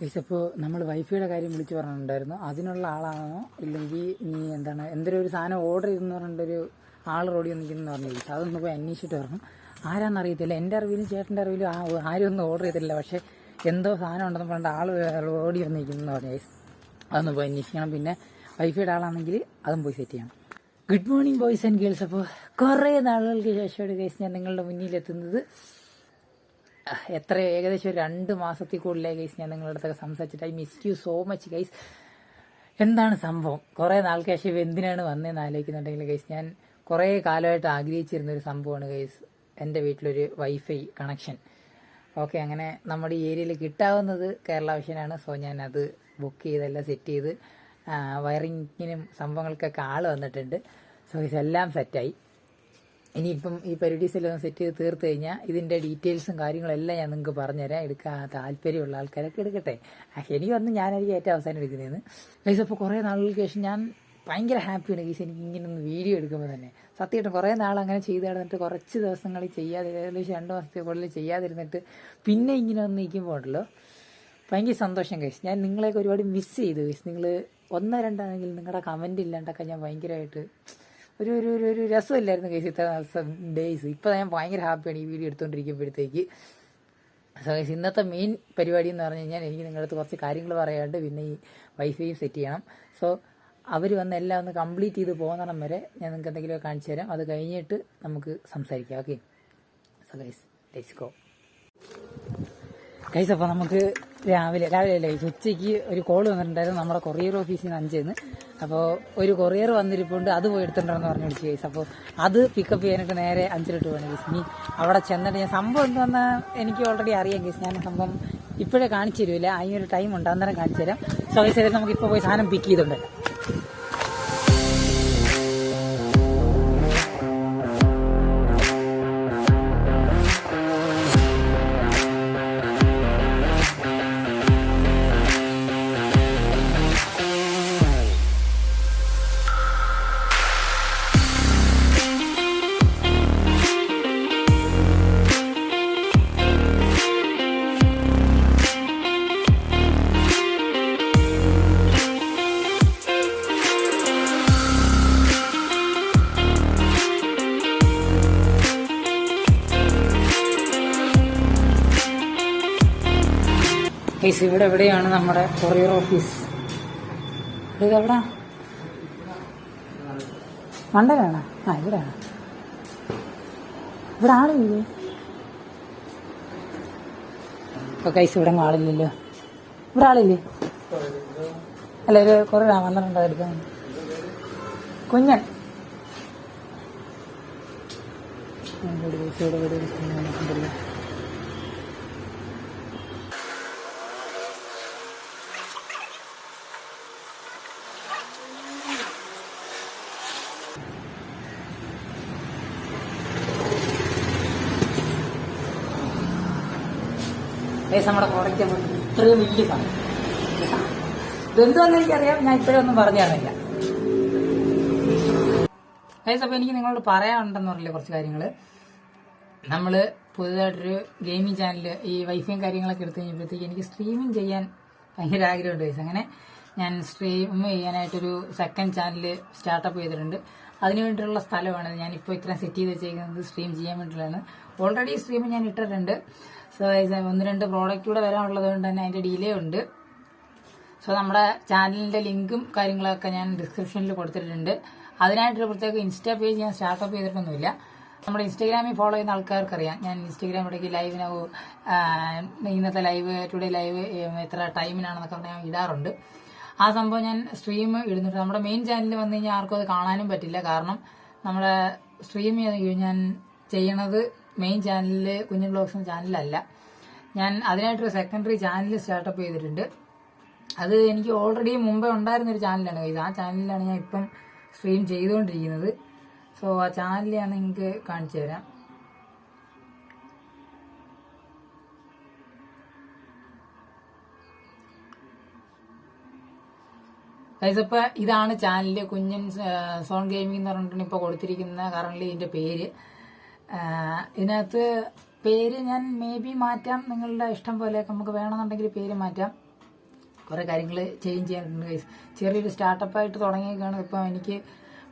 Case അപ്പോൾ നമ്മൾ വൈഫൈയുടെ കാര്യം വിളിച്ചു പറഞ്ഞിട്ടുണ്ടായിരുന്നു. അതിനുള്ള ആളാണോ? ഇല്ലെങ്കിൽ നീ എന്താണ്? എന്തൊരു ഒരു സാധനം ഓർഡർ ചെയ്തെന്ന് പറഞ്ഞിട്ടൊരു ആൾ റോഡി നിൽക്കുന്നു പറഞ്ഞു കേസ് അതൊന്ന് പോയി അന്വേഷിച്ചിട്ട് പറഞ്ഞു ആരാന്ന് അറിയത്തില്ല. എന്റെ അറിവിലും ചേട്ടന്റെ അറിവിലും ആ ആരും ഒന്നും ഓർഡർ ചെയ്തിട്ടില്ല. പക്ഷേ എന്തോ സാധനം ഉണ്ടെന്ന് പറഞ്ഞിട്ട് ആൾ റോഡി വന്നിരിക്കുന്നു പറഞ്ഞു. കേസ് അതൊന്ന് പോയി അന്വേഷിക്കണം. പിന്നെ വൈഫൈയുടെ ആളാണെങ്കിൽ അതും പോയി സെറ്റ് ചെയ്യണം. Good morning boys and girls അപ്പോൾ കുറേ നാളുകൾക്ക് ശേഷമാണ് കേസ് ഞാൻ നിങ്ങളുടെ മുന്നിലെത്തുന്നത്. എത്ര ഏകദേശം രണ്ട് മാസത്തിൽ കൂടുതലായി ഗൈസ് ഞാൻ നിങ്ങളുടെ അടുത്തൊക്കെ സംസാരിച്ചിട്ട്. I miss you so much guys എന്താണ് സംഭവം? കുറേ നാൾക്ക് ശേഷം എന്തിനാണ് വന്നതെന്ന് ആലോചിക്കുന്നുണ്ടെങ്കിൽ ഗൈസ് ഞാൻ കുറേ കാലമായിട്ട് ആഗ്രഹിച്ചിരുന്ന ഒരു സംഭവമാണ് ഗൈസ് എന്റെ വീട്ടിലൊരു വൈഫൈ കണക്ഷൻ ഓക്കെ അങ്ങനെ നമ്മുടെ ഈ ഏരിയയിൽ കിട്ടാവുന്നത് കേരള വിഷനാണ് സോ ഞാൻ അത് ബുക്ക് ചെയ്തെല്ലാം സെറ്റ് ചെയ്ത് വയറിങ്ങിനും സംഭവങ്ങൾക്കൊക്കെ ആൾ വന്നിട്ടുണ്ട്. സോ ഇതെല്ലാം സെറ്റായി ഇനിയിപ്പം ഈ പരിഡീസ് എല്ലാം സെറ്റ് ചെയ്ത് തീർത്ത് കഴിഞ്ഞാൽ ഇതിന്റെ ഡീറ്റെയിൽസും കാര്യങ്ങളെല്ലാം ഞാൻ നിങ്ങൾക്ക് പറഞ്ഞുതരാം. എടുക്കാൻ താല്പര്യമുള്ള ആൾക്കാരൊക്കെ എടുക്കട്ടെ. എനിക്ക് വന്ന് ഞാനായിരിക്കും ഏറ്റവും അവസാനം എടുക്കുന്നതെന്ന്. ഗൈസ് അപ്പോൾ കുറേ നാളുകൾക്ക് ശേഷം ഞാൻ ഭയങ്കര ഹാപ്പിയാണ്. ഗൈസ് എനിക്ക് ഇങ്ങനെ ഒന്ന് വീഡിയോ എടുക്കുമ്പോൾ തന്നെ. സത്യമായിട്ടും കുറേ നാൾ അങ്ങനെ ചെയ്ത് നടന്നിട്ട് കുറച്ച് ദിവസങ്ങളിൽ ചെയ്യാതെ ഏകദേശം രണ്ട് മാസത്തെ കൂടുതൽ ചെയ്യാതിരുന്നിട്ട് പിന്നെ ഇങ്ങനെ ഒന്ന് നിൽക്കുമ്പോൾ ഉണ്ടല്ലോ. ഭയങ്കര സന്തോഷം കഴിച്ചു ഞാൻ നിങ്ങളെയൊക്കെ ഒരുപാട് മിസ് ചെയ്തു കഴിച്ചു നിങ്ങൾ ഒന്നോ രണ്ടാണെങ്കിൽ നിങ്ങളുടെ കമന്റ് ഇല്ലാണ്ടൊക്കെ ഞാൻ ഭയങ്കരമായിട്ട് ഒരു ഒരു ഒരു ഒരു രസമില്ലായിരുന്നു കേസ് ഇത്ര ഡേയ്സ് ഇപ്പം ഞാൻ ഭയങ്കര ഹാപ്പിയാണ് ഈ വീഡിയോ എടുത്തുകൊണ്ടിരിക്കുമ്പോഴത്തേക്ക് സോ ഇന്നത്തെ മെയിൻ പരിപാടി എന്ന് പറഞ്ഞു കഴിഞ്ഞാൽ എനിക്ക് നിങ്ങളുടെ അടുത്ത് കുറച്ച് കാര്യങ്ങൾ പറയാണ്ട് പിന്നെ ഈ വൈഫൈയും സെറ്റ് ചെയ്യണം. സോ അവർ വന്ന് എല്ലാം ഒന്ന് കംപ്ലീറ്റ് ചെയ്ത് പോകുന്നിടം വരെ ഞാൻ നിങ്ങൾക്ക് എന്തെങ്കിലുമൊക്കെ കാണിച്ചു തരാം. അത് കഴിഞ്ഞിട്ട് നമുക്ക് സംസാരിക്കാം. Okay so guys let's go guys അപ്പോൾ നമുക്ക് രാവിലെ രാവിലെ അല്ലേ ഉച്ചയ്ക്ക് ഒരു കോൾ വന്നിട്ടുണ്ടായിരുന്നു നമ്മുടെ കൊറിയർ ഓഫീസിൽ നിന്ന് അഞ്ചേന്ന്. അപ്പോൾ ഒരു കൊറിയർ വന്നിരിപ്പുണ്ട് അത് പോയി എടുത്തിട്ടുണ്ടെന്ന് പറഞ്ഞു വിളിച്ചു ഗൈസ് അപ്പോൾ അത് പിക്കപ്പ് ചെയ്യാനായിട്ട് നേരെ അഞ്ചിലിട്ട് പോകണം ഗൈസ് ഇനി അവിടെ ചെന്നിട്ട് ഞാൻ സംഭവം എന്തെന്ന് എനിക്ക് ഓൾറെഡി അറിയാം ഗൈസ് ഞാൻ സംഭവം ഇപ്പോഴേ കാണിച്ചു തരുമില്ല? അതിനൊരു ടൈം ഉണ്ട് അന്നേരം കാണിച്ചു തരാം. സോ ഏതായാലും നമുക്ക് ഇപ്പോൾ പോയി സാധനം പിക്ക് ചെയ്തിട്ടുണ്ട് ഗൈസ് ഇവിടെ എവിടെയാണ് നമ്മുടെ കൊറിയർ ഓഫീസ്? എവിടാ? മണ്ടനാണ് ആ ഇവിടെയാണ്. ഇവിടെ ആളില്ലേ ഇപ്പൊ കൈസ് ഇവിടെ ആളില്ലല്ലോ. ഇവിടെ ആളില്ലേ? അല്ല ഒരു കുറെ വന്നിട്ടുണ്ടോ എടുക്കാൻ കുഞ്ഞൻ. ഇവിടെ ഇവിടെ ഏകദേശം നമ്മുടെ പ്രോഡക്റ്റ് ഇത്രയും വലിയ സാധനം ഇതെന്തുവാന്ന് എനിക്കറിയാം. ഞാൻ ഇപ്പോഴും ഒന്നും പറഞ്ഞു തന്നില്ല. ഏകദേശം അപ്പോൾ എനിക്ക് നിങ്ങളോട് പറയാനുണ്ടെന്ന് പറഞ്ഞില്ല കുറച്ച് കാര്യങ്ങൾ നമ്മൾ പുതുതായിട്ടൊരു ഗെയിമിംഗ് ചാനൽ ഈ വൈഫൈയും കാര്യങ്ങളൊക്കെ എടുത്തു കഴിഞ്ഞപ്പോഴത്തേക്ക് എനിക്ക് സ്ട്രീമിംഗ് ചെയ്യാൻ ഭയങ്കര ആഗ്രഹമുണ്ട് ഗൈസ് അങ്ങനെ ഞാൻ സ്ട്രീം ചെയ്യാനായിട്ടൊരു സെക്കൻഡ് ചാനൽ സ്റ്റാർട്ടപ്പ് ചെയ്തിട്ടുണ്ട്. അതിന് വേണ്ടിയിട്ടുള്ള സ്ഥലമാണ്. ഞാനിപ്പോൾ ഇത്രയും സെറ്റ് ചെയ്ത് വെച്ചേക്കുന്നത് സ്ട്രീം ചെയ്യാൻ വേണ്ടിയിട്ടുള്ളതാണ്. ഓൾറെഡി സ്ട്രീം ഞാൻ ഇട്ടിട്ടുണ്ട്. സോ ഒന്ന് രണ്ട് പ്രോഡക്റ്റ് കൂടെ വരാനുള്ളത് കൊണ്ട് തന്നെ അതിന്റെ ഡിലേ ഉണ്ട്. സോ നമ്മുടെ ചാനലിന്റെ ലിങ്കും കാര്യങ്ങളൊക്കെ ഞാൻ ഡിസ്ക്രിപ്ഷനിൽ കൊടുത്തിട്ടുണ്ട്. അതിനായിട്ടൊരു പ്രത്യേക ഇൻസ്റ്റാ പേജ് ഞാൻ സ്റ്റാർട്ടപ്പ് ചെയ്തിട്ടൊന്നുമില്ല. നമ്മുടെ ഇൻസ്റ്റാഗ്രാമിൽ ഫോളോ ചെയ്യുന്ന ആൾക്കാർക്കറിയാം. ഞാൻ ഇൻസ്റ്റാഗ്രാം ഇടയ്ക്ക് ലൈവിനാവും ഇന്നത്തെ ലൈവ് ടുഡേ ലൈവ് എത്ര ടൈമിനാണെന്നൊക്കെ ഞാൻ ഇടാറുണ്ട്. ആ സംഭവം ഞാൻ സ്ട്രീം ഇടുന്നുണ്ട്. നമ്മുടെ മെയിൻ ചാനലിൽ വന്നു കഴിഞ്ഞാൽ ആർക്കും അത് കാണാനും പറ്റില്ല. കാരണം നമ്മുടെ സ്ട്രീം ഞാൻ ചെയ്യണത് മെയിൻ ചാനലിൽ കുഞ്ഞു ബ്ലോഗ്സ് ചാനലല്ല ഞാൻ അതിനായിട്ടൊരു സെക്കൻഡറി ചാനൽ സ്റ്റാർട്ടപ്പ് ചെയ്തിട്ടുണ്ട്. അത് എനിക്ക് ഓൾറെഡി മുമ്പേ ഉണ്ടായിരുന്നൊരു ചാനലാണ് ഇത് ആ ചാനലിലാണ് ഞാൻ ഇപ്പം സ്ട്രീം ചെയ്തുകൊണ്ടിരിക്കുന്നത്. സോ ആ ഞാൻ നിങ്ങൾക്ക് കാണിച്ചു തരാം. ഗൈസ് ഇപ്പൊ ഇതാണ് ചാനലിൽ കുഞ്ഞൻ സോൺ ഗെയിമിംഗ് എന്ന് പറഞ്ഞിട്ടാണ് ഇപ്പൊ കൊടുത്തിരിക്കുന്ന കറണ്ട്ലി ഇതിന്റെ പേര്. ഇതിനകത്ത് പേര് ഞാൻ മേ ബി മാറ്റാം. നിങ്ങളുടെ ഇഷ്ടം പോലെ നമുക്ക് വേണമെന്നുണ്ടെങ്കിൽ പേര് മാറ്റാം. കുറേ കാര്യങ്ങൾ ചേഞ്ച് ചെയ്യാനുണ്ട് ഗൈസ് ചെറിയൊരു സ്റ്റാർട്ടപ്പായിട്ട് തുടങ്ങിയേക്കാണ് ഇപ്പം എനിക്ക്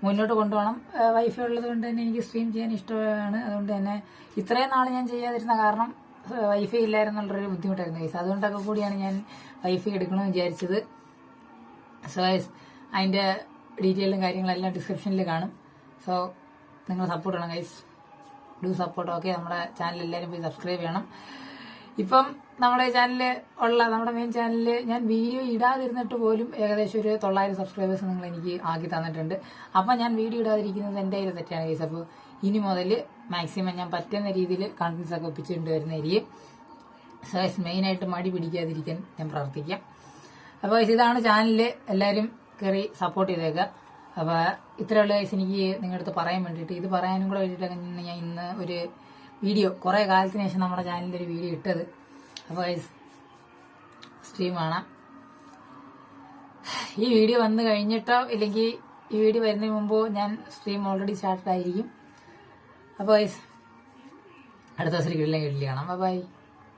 മുന്നോട്ട് കൊണ്ടുപോകണം. വൈഫൈ ഉള്ളത് കൊണ്ട് തന്നെ എനിക്ക് സ്ട്രീം ചെയ്യാൻ ഇഷ്ടമാണ്. അതുകൊണ്ട് തന്നെ ഇത്രയും നാൾ ഞാൻ ചെയ്യാതിരുന്ന കാരണം വൈഫൈ ഇല്ലായിരുന്നുള്ളൊരു ബുദ്ധിമുട്ടായിരുന്നു ഗൈസ് അതുകൊണ്ടൊക്കെ കൂടിയാണ് ഞാൻ വൈഫൈ എടുക്കണമെന്ന് വിചാരിച്ചത്. സോ ഗൈസ് അതിന്റെ ഡീറ്റെയിലും കാര്യങ്ങളെല്ലാം ഡിസ്ക്രിപ്ഷനിൽ കാണും. സോ നിങ്ങൾ സപ്പോർട്ട് ചെയ്യണം ഗൈസ് ഡു സപ്പോർട്ട് ഓക്കെ നമ്മുടെ ചാനൽ എല്ലാവരും പോയി സബ്സ്ക്രൈബ് ചെയ്യണം. ഇപ്പം നമ്മുടെ ചാനലിൽ ഉള്ള നമ്മുടെ മെയിൻ ചാനലിൽ ഞാൻ വീഡിയോ ഇടാതിരുന്നിട്ട് പോലും ഏകദേശം ഒരു തൊള്ളായിരം സബ്സ്ക്രൈബേഴ്സ് നിങ്ങൾ എനിക്ക് ആക്കി തന്നിട്ടുണ്ട്. അപ്പം ഞാൻ വീഡിയോ ഇടാതിരിക്കുന്നത് എന്റെ ഒരു തെറ്റാണ് കേസ് അപ്പോൾ ഇനി മുതൽ മാക്സിമം ഞാൻ പറ്റുന്ന രീതിയിൽ കണ്ടൻസ് ഒക്കെ ഒപ്പിച്ചുകൊണ്ട് വരുന്നതായിരിക്കും സോ മെയിനായിട്ട് മടി പിടിക്കാതിരിക്കാൻ ഞാൻ പ്രാർത്ഥിക്കാം. അപ്പോൾ ഇതാണ് ചാനൽ എല്ലാവരും കയറി സപ്പോർട്ട് ചെയ്തേക്കുക അപ്പോൾ ഇത്രയുള്ള ഗൈസ് എനിക്ക് നിങ്ങളുടെ അടുത്ത് പറയാൻ വേണ്ടിയിട്ട്. ഇത് പറയാനും കൂടെ വേണ്ടിയിട്ടാണ് ഞാൻ ഇന്ന് ഒരു വീഡിയോ കുറേ കാലത്തിന് ശേഷം നമ്മുടെ ചാനലിൽ ഒരു വീഡിയോ ഇട്ടത്. അപ്പോൾ സ്ട്രീം കാണാം. ഈ വീഡിയോ വന്നു കഴിഞ്ഞിട്ടോ ഇല്ലെങ്കിൽ ഈ വീഡിയോ വരുന്നതിന് മുമ്പോ ഞാൻ സ്ട്രീം ഓൾറെഡി സ്റ്റാർട്ടഡ് ആയിരിക്കും. അപ്പോൾ അടുത്ത ദിവസം കിട്ടില്ല കിട്ടില്ല കാണാം. ബൈ